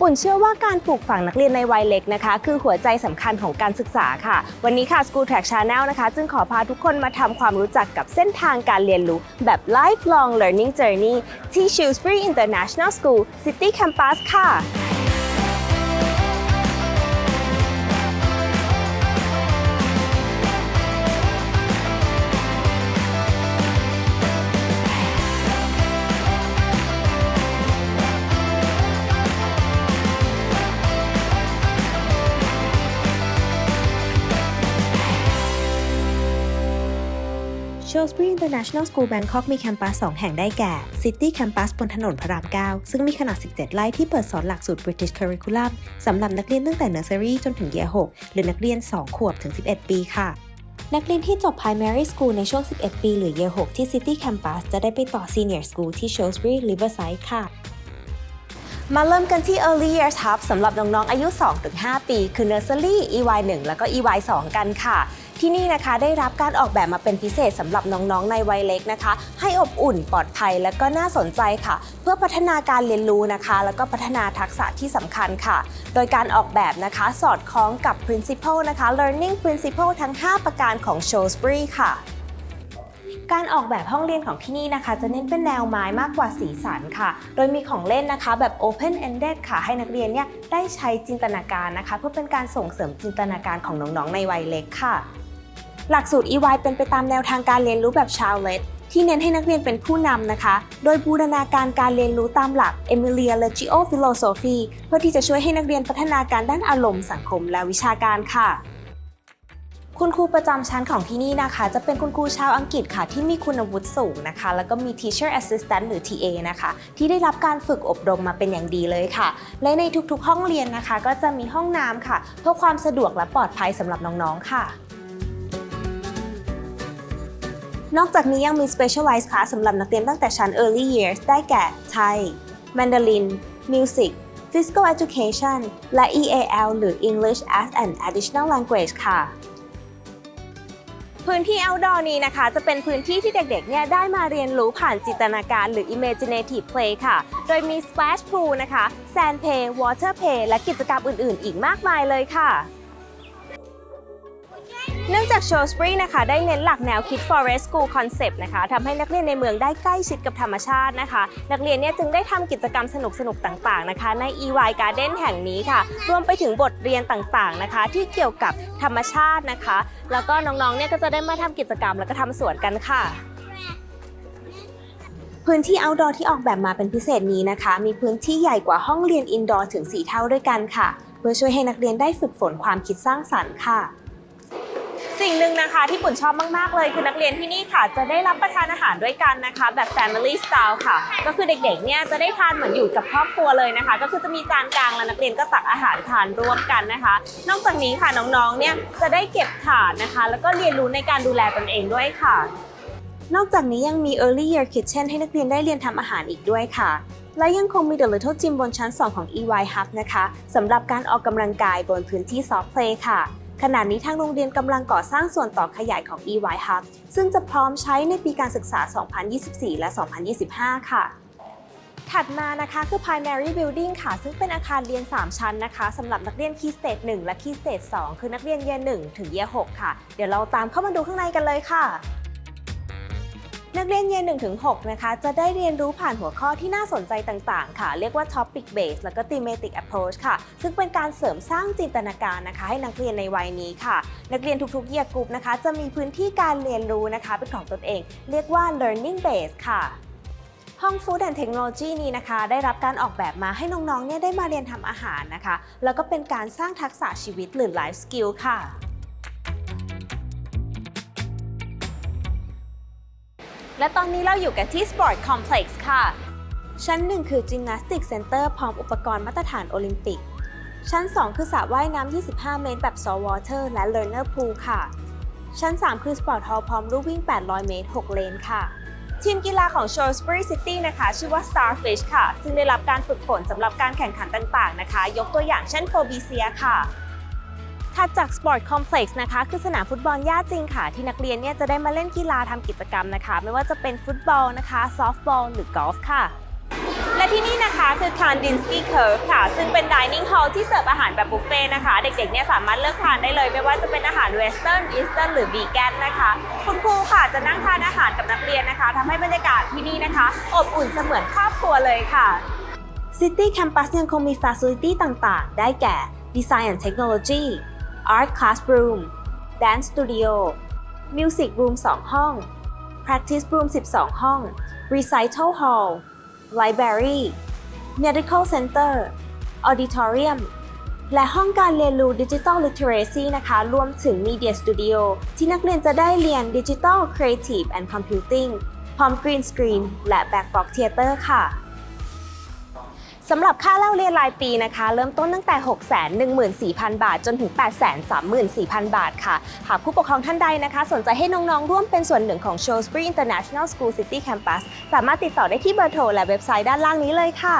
ปุ่นเชื่อว่าการปลูกฝังนักเรียนในวัยเล็กนะคะ คือหัวใจสำคัญของการศึกษาค่ะ วันนี้ค่ะ School Track Channel นะคะ จึงขอพาทุกคนมาทำความรู้จักกับเส้นทางการเรียนรู้ แบบ lifelong learning journey ที่ Shrewsbury International School City Campus ค่ะ Shrewsbury International School Bangkok มีแคมปัส 2 แห่งได้แก่ City Campus บนถนนพระราม 9 ซึ่งมีขนาด 17 ไร่ที่เปิดสอนหลักสูตร British Curriculum สำหรับนักเรียนตั้งแต่ Nursery จนถึง Year 6 หรือนักเรียน 2 ขวบถึง 11 ปีค่ะนักเรียนที่จบ Primary School ในช่วง 11 ปี หรือ Year 6 ที่ City Campus จะได้ไปต่อ Senior School ที่ Shrewsbury Riverside ค่ะ มาเริ่มกันที่ Early Years Hub สำหรับน้อง ๆ อายุ 2-5 ปี คือ Nursery EY 1 แล้วก็ EY 2 กันค่ะ ที่นี่นะคะได้รับการออกแบบมาเป็นพิเศษสำหรับน้องๆในวัยเล็กนะคะ ให้อบอุ่นปลอดภัยและก็น่าสนใจค่ะ เพื่อพัฒนาการเรียนรู้นะคะ แล้วก็พัฒนาทักษะที่สำคัญค่ะ โดยการออกแบบนะคะสอดคล้องกับ principle นะคะ learning principle ทั้ง 5 ประการของ Shrewsbury ค่ะการออกแบบห้องเรียนของที่นี่นะคะ จะเน้นเป็นแนวไม้มากกว่าสีสันค่ะ โดยมีของเล่นนะคะแบบ open ended ค่ะ ให้นักเรียนเนี่ยได้ใช้จินตนาการนะคะ เพื่อเป็นการส่งเสริมจินตนาการของน้องๆในวัยเล็กค่ะ หลักสูตร EY เป็นไปตามแนวทางการเรียนรู้แบบชาวเลตที่เน้นให้นักเรียนเป็นผู้นำนะคะ โดยบูรณาการการเรียนรู้ตามหลัก Emilia Reggio Philosophy เพื่อที่จะช่วยให้นักเรียนพัฒนาการด้านอารมณ์สังคมและวิชาการค่ะ คุณครูประจำชั้นของที่นี่นะคะ จะเป็นคุณครูชาวอังกฤษค่ะ ที่มีคุณวุฒิสูงนะคะ แล้วก็มี Teacher Assistant หรือ TA นะคะ ที่ได้รับการฝึกอบรมมาเป็นอย่างดีเลยค่ะ และในทุกๆ ห้องเรียนนะคะ ก็จะมีห้องน้ำค่ะ เพื่อความสะดวกและปลอดภัยสำหรับน้องๆค่ะ นอกจากนี้ยังมี Specialized Class สำหรับนักเรียนตั้งแต่ชั้น Early Years ได้แก่ไทย Mandarin Music Physical Education และ EAL หรือ English as an Additional Language ค่ะ พื้นที่ outdoor นี้นะคะ จะเป็นพื้นที่ที่เด็กๆ เนี่ยได้มาเรียนรู้ผ่านจินตนาการหรือ imaginative play ค่ะ โดยมี splash pool นะคะ sand play water play และกิจกรรมอื่นๆ อีกมากมายเลยค่ะ เนื่องจาก Shrewsbury นะคะ ได้เน้นหลักแนวคิด Forest School Concept นะคะทำให้นักเรียนในเมืองได้ใกล้ชิดกับธรรมชาตินะคะ นักเรียนเนี่ยจึงได้ทำกิจกรรมสนุกๆต่างๆนะคะ ใน EY Garden แห่งนี้ค่ะ รวมไปถึงบทเรียนต่างๆนะคะ ที่เกี่ยวกับธรรมชาตินะคะ แล้วก็น้องๆเนี่ยก็จะได้มาทำกิจกรรมแล้วก็ทำสวนกันค่ะพื้นที่ outdoor ที่ออกแบบมาเป็นพิเศษนี้นะคะ มีพื้นที่ใหญ่กว่าห้องเรียน indoor ถึง 4 เท่าด้วยกันค่ะ เพื่อช่วยให้นักเรียนได้ฝึกฝนความคิดสร้างสรรค์ค่ะ สิ่งหนึ่งนะคะที่ปุ่นชอบมาก ๆ เลยคือนักเรียนที่นี่ค่ะ จะได้รับประทานอาหารด้วยกันนะคะ แบบ Family Style ค่ะ ก็คือเด็กๆ เนี่ยจะได้ทานเหมือนอยู่กับครอบครัวเลยนะคะ ก็คือจะมีจานกลางแล้วนักเรียนก็ตักอาหารทานร่วมกันนะคะ นอกจากนี้ค่ะน้องๆ เนี่ยจะได้เก็บถาดนะคะ แล้วก็เรียนรู้ในการดูแลตนเองด้วยค่ะ นอกจากนี้ยังมี Early Year Kitchen ให้นักเรียนได้เรียนทำอาหารอีกด้วยค่ะและยังคงมี The Little Gym บนชั้น 2 ของ EY Hub นะคะสำหรับการออกกำลังกายบนพื้นที่ Soft Play ค่ะ ขณะนี้ทางโรงเรียนกำลังก่อสร้างส่วนต่อขยายของ EY Hub ซึ่งจะพร้อมใช้ในปีการศึกษา 2024 และ 2025 ค่ะถัดมานะคะคือ Primary Building ค่ะ ซึ่งเป็นอาคารเรียน 3 ชั้นนะคะสำหรับนักเรียน Key Stage 1 และ Key Stage 2 คือนักเรียน Year 1ถึง Year 6ค่ะ เดี๋ยวเราตามเข้ามาดูข้างในกันเลยค่ะ นักเรียนเยน1ถึง6นะคะ จะได้เรียนรู้ผ่านหัวข้อที่น่าสนใจต่าง ๆ ค่ะ เรียกว่า topic based แล้วก็ thematic approach ค่ะ ซึ่งเป็นการเสริมสร้างจินตนาการนะคะ ให้นักเรียนในวัยนี้ค่ะ นักเรียนทุกๆ year group นะคะ จะมีพื้นที่การเรียนรู้นะคะ เป็นของตนเอง เรียกว่า learning based ค่ะห้อง Food and Technology นี้นะคะ ได้รับการออกแบบมาให้น้องๆเนี่ยได้มาเรียนทำอาหารนะคะ แล้วก็เป็นการสร้างทักษะชีวิตหรือ life skill ค่ะ และตอนนี้เราอยู่กันที่ Sport Complex ค่ะ ชั้น 1 คือ Gymnastic Center พร้อมอุปกรณ์มาตรฐานโอลิมปิก ชั้น 2 คือสระว่ายน้ำ 25 เมตร แบบ Salt Water และ Learner Pool ค่ะ ชั้น 3 คือ Sport Hall พร้อมลู่วิ่ง 800 เมตร 6 เลนค่ะ ทีมกีฬาของ Shrewsbury City นะคะ ชื่อว่า Starfish ค่ะ ซึ่งได้รับการฝึกฝนสำหรับการแข่งขันต่างๆ นะคะ ยกตัวอย่างเช่น f o b i c i a ค่ะ ถัดจาก Sport Complex นะคะ คือสนามฟุตบอลหญ้าจริงค่ะ ที่นักเรียนเนี่ยจะได้มาเล่นกีฬาทำกิจกรรมนะคะ ไม่ว่าจะเป็นฟุตบอลนะคะซอฟต์บอลหรือกอล์ฟค่ะ และที่นี่นะคะคือ Kandinsky Curve ค่ะ ซึ่งเป็น dining hall ที่เสิร์ฟอาหารแบบบุฟเฟ่ต์นะคะ เด็กๆเนี่ยสามารถเลือกทานได้เลย ไม่ว่าจะเป็นอาหารเวสเทิร์นอีสเทิร์นหรือวีแกนนะคะ คุณครูค่ะจะนั่งทานอาหารกับนักเรียนนะคะทำให้บรรยากาศที่นี่นะคะ อบอุ่นเสมือนครอบครัวเลยค่ะ City Campus ยังคงมี Facility ต่างๆ ได้แก่ Design and Technology Art Classroom Dance Studio Music Room 2 ห้อง Practice Room 12 ห้อง Recital Hall Library Medical Center Auditorium และห้องการเรียนรู้ Digital Literacy นะคะ รวมถึง Media Studio ที่นักเรียนจะได้เรียน Digital Creative and Computing พร้อม Green Screen และ Backbox Theater ค่ะ สำหรับค่าเล่าเรียนรายปีนะคะ เริ่มต้นตั้งแต่ 614,000 บาท จนถึง 834,000 บาทค่ะ หากผู้ปกครองท่านใดนะคะ สนใจให้น้อง ๆ ร่วมเป็นส่วนหนึ่งของ Shrewsbury International School City Campus สามารถติดต่อได้ที่เบอร์โทรและเว็บไซต์ด้านล่างนี้เลยค่ะ